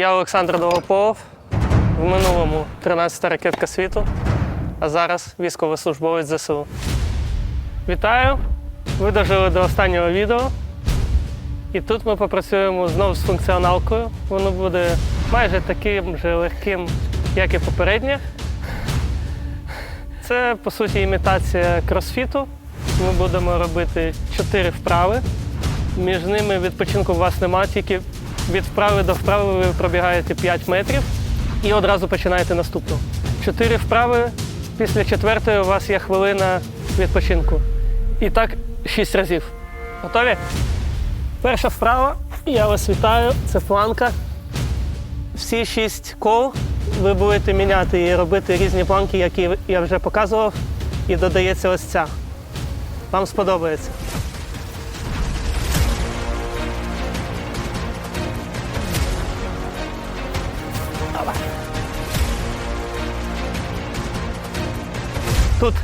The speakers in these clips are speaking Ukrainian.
Я Олександр Долгополов. В минулому 13-та ракетка світу, а зараз військовослужбовець ЗСУ. Вітаю! Ви дожили до останнього відео. І тут ми попрацюємо знову з функціоналкою. Воно буде майже таким же легким, як і попереднє. Це, по суті, імітація кросфіту. Ми будемо робити чотири вправи. Між ними відпочинку у вас немає, тільки від вправи до вправи ви пробігаєте 5 метрів і одразу починаєте наступну. Чотири вправи. Після четвертої у вас є хвилина відпочинку. І так шість разів. Готові? Перша вправа. Я вас вітаю. Це планка. Всі шість кол ви будете міняти і робити різні планки, які я вже показував, і додається ось ця. Вам сподобається. Тут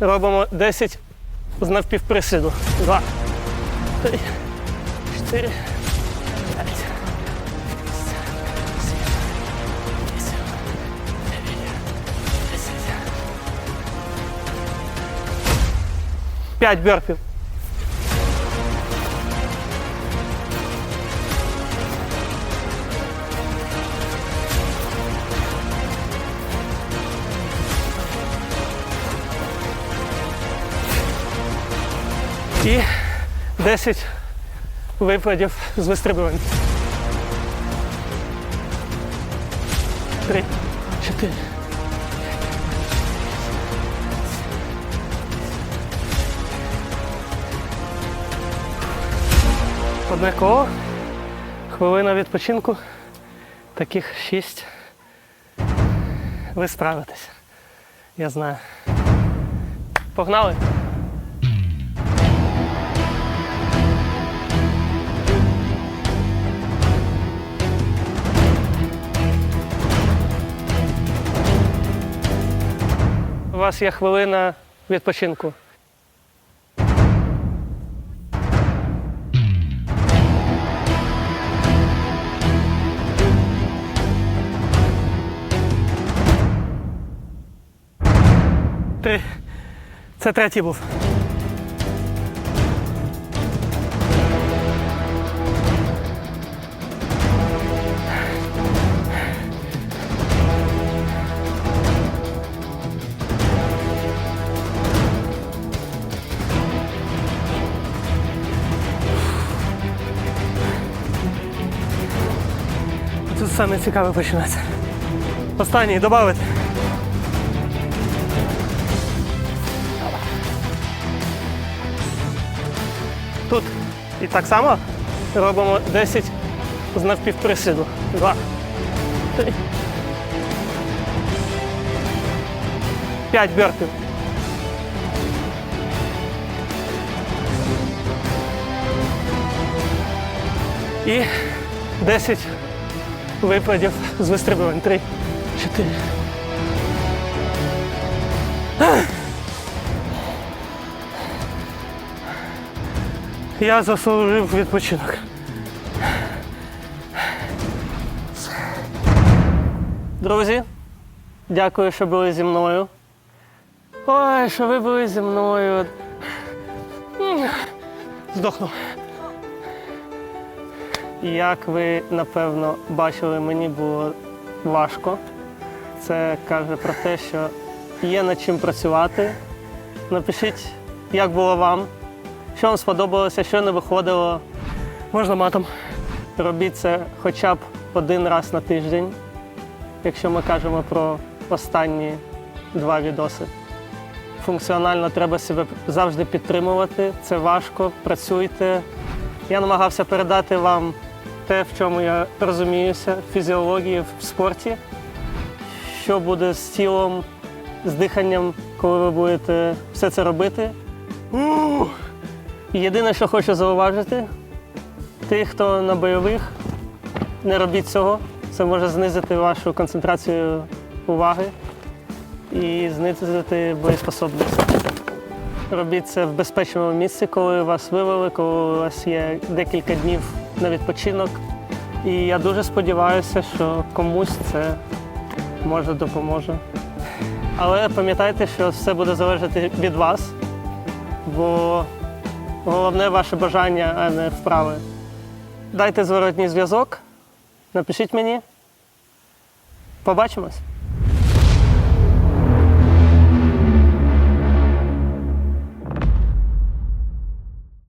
робимо 10 з навпівприсіду. Два, три, чотири, п'ять, шість, сім, вісім, дев'ять, десять. П'ять бёрпів. І 10 випадів з вистрибувань. Три, чотири. Одне коло. Хвилина відпочинку. Таких шість. Ви справитесь. Я знаю. Погнали! Вас є хвилина відпочинку. Три. Це третій був. Саме цікаве починається. Останній додати. Тут і так само робимо 10 з навпівприсіду. Два. Три. П'ять бёрпів. І 10 випадів з вистрибувань. Три, чотири. Я заслужив відпочинок. Друзі, дякую, що були зі мною. Ой, що ви були зі мною. М, Як ви напевно бачили, мені було важко. Це каже про те, що є над чим працювати. Напишіть, як було вам, що вам сподобалося, що не виходило. Можна матом. Робіть це хоча б один раз на тиждень, якщо ми кажемо про останні два відоси. Функціонально треба себе завжди підтримувати. Це важко, працюйте. Я намагався передати вам те, в чому я розуміюся, фізіології, в спорті. Що буде з тілом, з диханням, коли ви будете все це робити. Єдине, що хочу зауважити, тих, хто на бойових, не робіть цього. Це може знизити вашу концентрацію уваги і знизити боєспособність. Робіть це в безпечному місці, коли вас вивели, коли у вас є декілька днів на відпочинок. І я дуже сподіваюся, що комусь це може допоможе. Але пам'ятайте, що все буде залежати від вас, бо головне ваше бажання, а не вправи. Дайте зворотній зв'язок, напишіть мені. Побачимось.